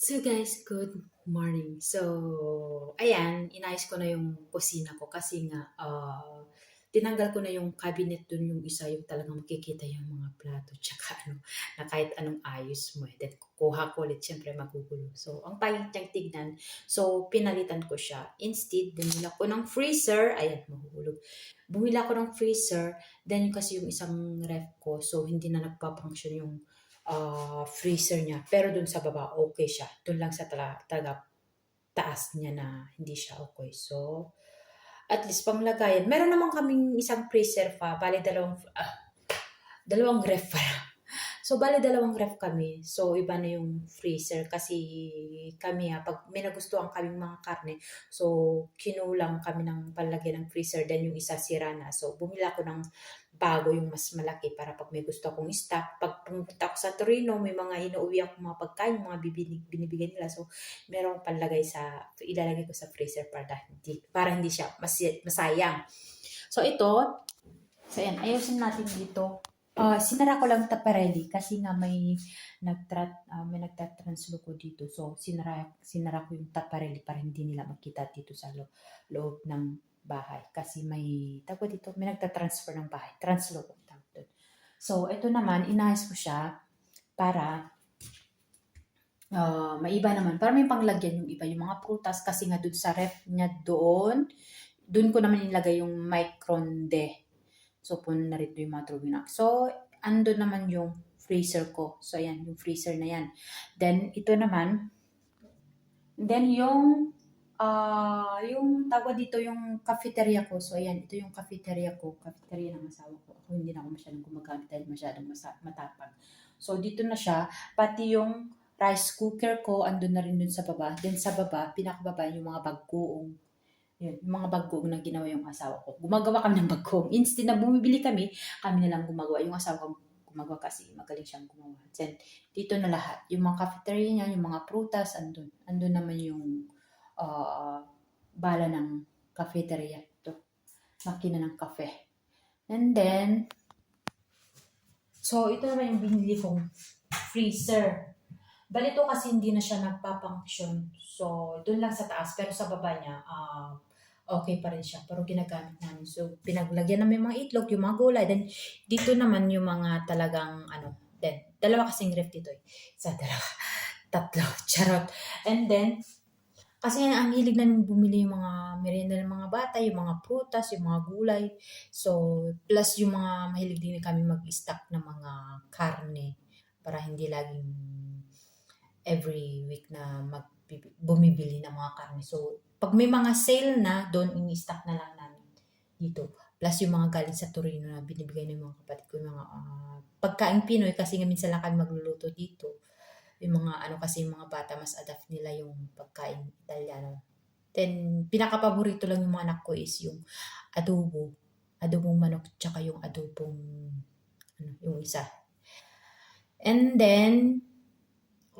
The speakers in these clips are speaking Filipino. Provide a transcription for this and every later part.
So guys, good morning. So, ayan, inayos ko na yung kusina ko kasi nga ah, tinanggal ko na yung cabinet dun yung isa yung talagang makikita yung mga plato tsaka ano, na kahit anong ayos mo eh. Then kukuha ko ulit, syempre magugulo. So, ang pangit niyang tignan. So, pinalitan ko siya. Instead, bumila ko ng freezer. Ayan, mahuhulog. Bumila ko ng freezer. Then, kasi yung isang ref ko. So, hindi na nagpa-function yung ah, freezer niya. Pero dun sa baba, okay siya. Dun lang sa tala, talaga taas niya na hindi siya okay. So, at least panglagayan. Meron naman kaming isang freezer pa. Bali, dalawang, ah, dalawang ref pala. So, bali, dalawang ref kami. So, iba na yung freezer. Kasi kami ha, pag may nagustuhan kaming mga karne, so, kinulang kami ng palagyan ng freezer. Then, yung isa sira na. So, bumila ko ng bago yung mas malaki para pag may gusto akong stock. Pag pumunta ako sa Torino, may mga inuuwi ako mga pagkain, mga bibinig, binibigyan nila. So, meron akong panlagay sa, ilalagay ko sa freezer para hindi, para hindi siya mas, masayang. So, ito, so yan, ayusin natin dito. Ah, sinara ko lang taparelli kasi nga may nagtrat ah, may nagtatranslo ko dito. So sinara sinara ko yung taparelli para hindi nila makita dito sa lo- loob ng bahay kasi may tawag dito, may nagtatransfer ng bahay. Translo ko tawag doon. So ito naman inayos ko siya para ah, maiba naman. Para may panglagyan yung iba, yung mga prutas kasi nga doon sa ref niya doon, doon ko naman nilagay yung micron de. So, puno na rito yung mga turbina. So, ando naman yung freezer ko. So, ayan, yung freezer na yan. Then, ito naman, then yung, ah yung tawag dito yung cafeteria ko. So, ayan, ito yung cafeteria ko. Cafeteria ng asawa ko. Ako hindi na ako masyadong gumagamit dahil masyadong masa- matapang. So, dito na siya. Pati yung rice cooker ko, andun na rin dun sa baba. Then, sa baba, pinakababa yung mga baggoong yun, yung mga bagong na ginawa yung asawa ko. Gumagawa kami ng bagong. Instead na bumibili kami, kami na lang gumagawa. Yung asawa ko gumagawa kasi magaling siyang gumawa. Then, dito na lahat. Yung mga cafeteria niya, yung mga prutas, andun. Andun naman yung ah, bala ng cafeteria. Ito. Makina ng kafe. And then, so ito naman yung binili kong freezer. Balito kasi hindi na siya nagpa-function. So, doon lang sa taas. Pero sa baba niya, ah, okay pa rin siya. Pero ginagamit namin. So, pinaglagyan namin yung mga itlog, yung mga gulay. Then, dito naman yung mga talagang, ano, then, dalawa kasing ref dito eh. Isa, dalawa, tatlo, charot. And then, kasi ang hilig namin bumili yung mga merienda ng mga bata, yung mga prutas, yung mga gulay. So, plus yung mga mahilig din kami mag-stock ng mga karne para hindi laging every week na mag bumibili ng mga karne. So, pag may mga sale na, doon ini-stock na lang namin dito. Plus yung mga galing sa Torino na binibigay ng mga kapatid ko, yung mga ah, pagkain Pinoy kasi nga minsan lang kami magluluto dito. Yung mga ano kasi yung mga bata mas adapt nila yung pagkain Italiano. Then pinaka-paborito lang yung mga anak ko is yung adobo. Adobong manok tsaka yung adobong ano, yung isa. And then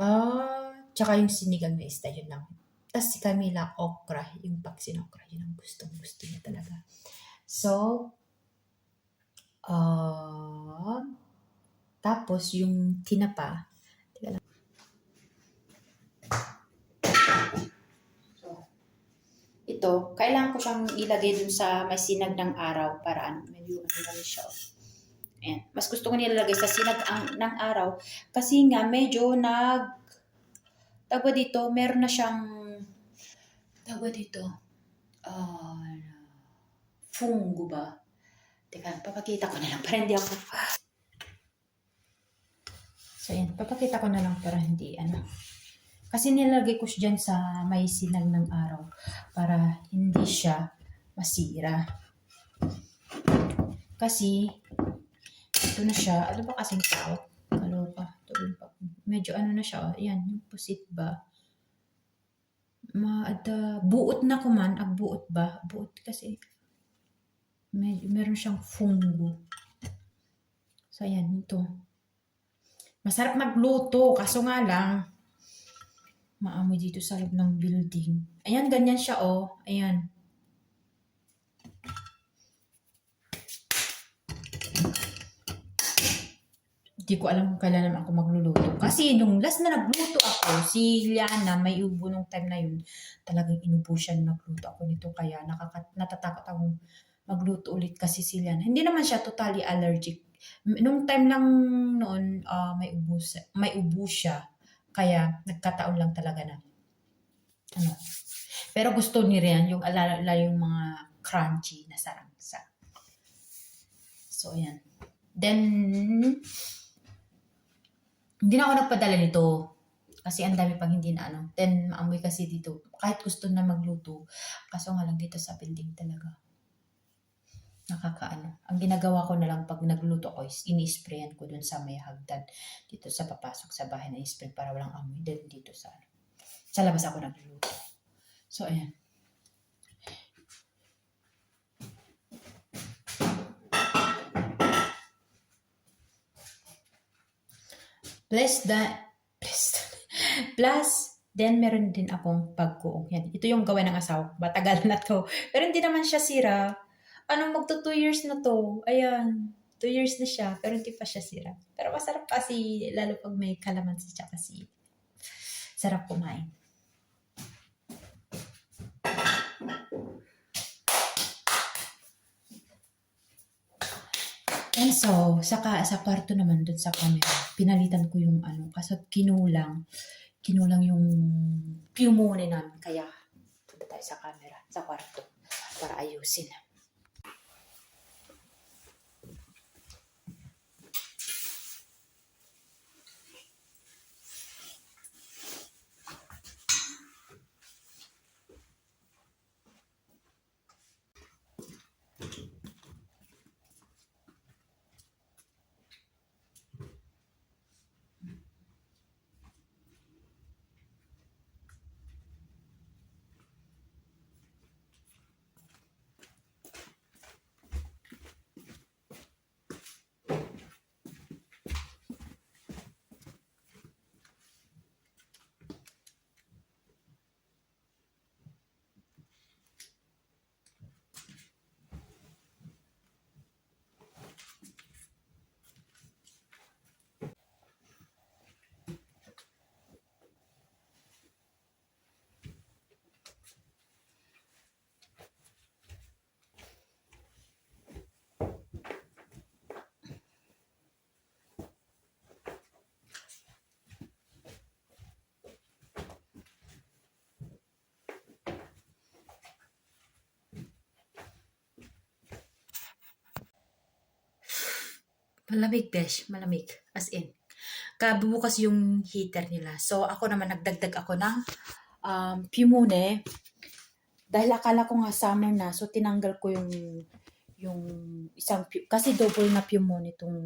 ah tsaka yung sinigang na ista yun lang. Tapos si Camila okra, yung paksin okra, yun ang gustong gusto niya talaga. So, ah tapos yung tinapa, teka lang. So, ito, kailangan ko siyang ilagay dun sa may sinag ng araw para ano, medyo ano lang siya. Ayan. Mas gusto ko nilalagay sa sinag ang, ng araw kasi nga medyo nag tawag dito, meron na siyang tawag dito ah fungo ba? Teka, papakita ko na lang para hindi ako So, yan. Papakita ko na lang para hindi, ano. Kasi nilagay ko siya dyan sa may sinag ng araw para hindi siya masira. Kasi, ito na siya. Ano ba kasing tao? Kaloka. Ito rin pa. Medyo ano na siya. Oh. Ayan, yung pusit ba? Maada, buot na ko man. Ag buot ba? Buot kasi. Med meron siyang fungo. So, ayan, ito. Masarap magluto, kaso nga lang, maamoy dito sa loob ng building. Ayan, ganyan siya, oh. Ayan. Hindi ko alam kung kailan naman ako magluluto. Kasi nung last na nagluto ako, si Liana, may ubo nung time na yun, talagang inubo siya nung nagluto ako nito. Kaya nakaka- natatakot akong magluto ulit kasi si Liana. Hindi naman siya totally allergic. Nung time lang noon, ah, may, ubo, may ubo siya. Kaya nagkataon lang talaga na. Ano. Pero gusto ni Rian yung alala yung mga crunchy na sarangsa. So, ayan. Then, hindi na ako nagpadala nito. Kasi ang dami pang hindi na ano. Then, maamoy kasi dito. Kahit gusto na magluto. Kaso nga lang dito sa building talaga. Nakakaano. Ang ginagawa ko na lang pag nagluto ko is ini-sprayan ko dun sa may hagdan. Dito sa papasok sa bahay na spray para walang amoy. Then dito sa ano. Sa labas ako nagluluto. So, ayan. Plus that, plus, plus, then meron din akong pagkuong. Yan. Ito yung gawa ng asawa. Matagal na to. Pero hindi naman siya sira. Ano, magto 2 years na to. Ayan. 2 years na siya. Pero hindi pa siya sira. Pero masarap kasi, lalo pag may kalamansi siya kasi. Sarap kumain. And so, saka, sa kwarto naman dun sa camera, pinalitan ko yung ano, kasi kinulang, kinulang yung pumone namin. Kaya, punta tayo sa camera, sa kwarto, para ayusin. Malamig, besh. Malamig. As in. Kabubukas yung heater nila. So, ako naman, nagdagdag ako ng um, pumone. Dahil akala ko nga summer na, so tinanggal ko yung yung isang, kasi double na pumone itong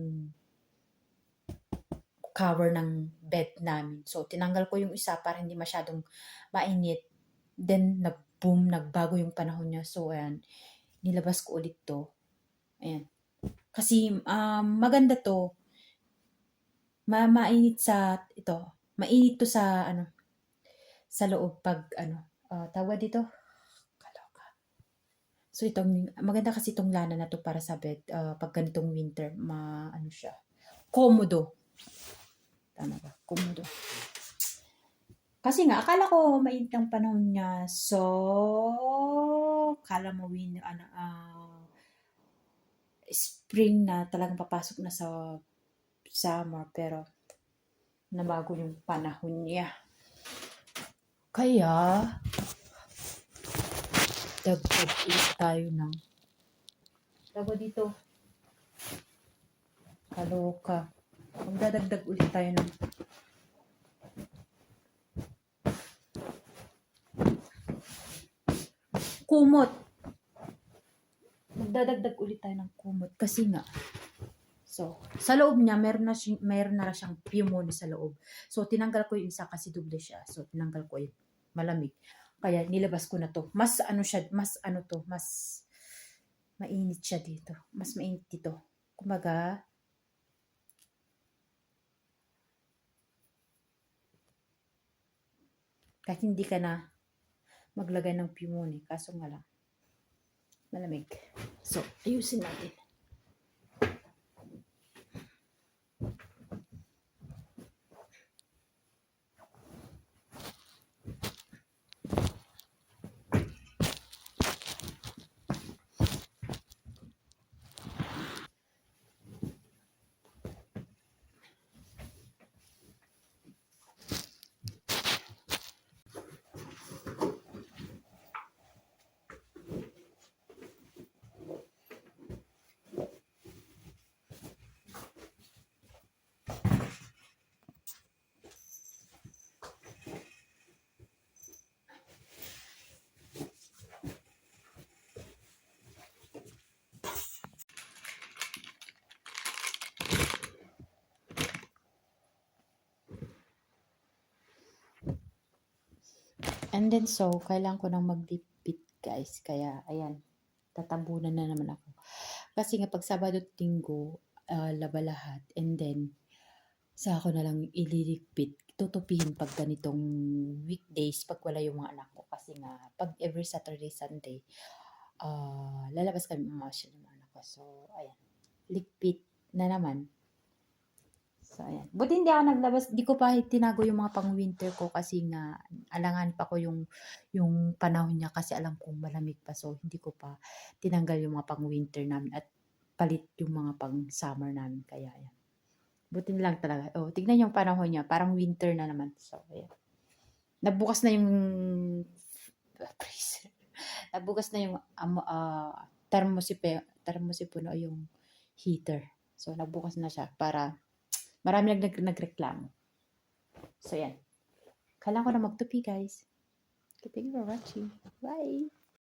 cover ng bed namin. So, tinanggal ko yung isa para hindi masyadong mainit. Then, nag-boom, nagbago yung panahon niya. So, ayan, nilabas ko ulit to. Ayan. Kasi, um, maganda to. Ma mainit sa, ito, mainit to sa, ano, sa loob pag, ano, uh, tawag dito, kaloka. So, itong, maganda kasi itong lana na to para sa bed, ah, pag ganitong winter, ma, ano siya, komodo. Tama ba? Komodo. Kasi nga, akala ko mainit ang panahon niya. So, akala mo win, ano, ah, spring na talagang papasok na sa summer. Pero, nabago yung panahon niya. Kaya, dagdag ulit tayo ng tawag dito. Kaloka. Magdadagdag ulit tayo ng kumot. Magdadagdag ulit tayo ng kumot kasi nga So, sa loob niya, meron na, meron na siyang pumone sa loob. So, tinanggal ko yung isa kasi doble siya. So, tinanggal ko yung malamig. Kaya, nilabas ko na to. Mas ano siya, mas ano to, mas mainit siya dito. Mas mainit dito. Kumbaga, kahit hindi ka na maglagay ng pumone, kaso nga lang, malamig. So, ayusin natin. And then so, kailangan ko nang magdipit guys. Kaya ayan, tatabunan na naman ako. Kasi nga pag Sabado at Linggo, ah, laba lahat. And then, sa ako na lang ililigpit. Tutupihin pag ganitong weekdays, pag wala yung mga anak ko. Kasi nga, pag every Saturday, Sunday, ah, lalabas kami mamasyal yung mga anak ko. So, ayan. Ligpit na naman. So, ayan. Buti hindi ako naglabas. Di ko pa tinago yung mga pang-winter ko kasi nga alangan pa ko yung, yung panahon niya kasi alam kong malamig pa. So, hindi ko pa tinanggal yung mga pang-winter namin at palit yung mga pang-summer namin. Kaya, ayan. Buti lang talaga. Oh, tignan yung panahon niya. Parang winter na naman. So, ayan. Nabukas na yung freezer. Nabukas na yung um, uh, thermosipe, thermosipuno yung heater. So, nagbukas na siya para marami nag, nag nagreklamo. So, yan. Kailangan ko na magtupi, guys. Okay, thank you for watching. Bye!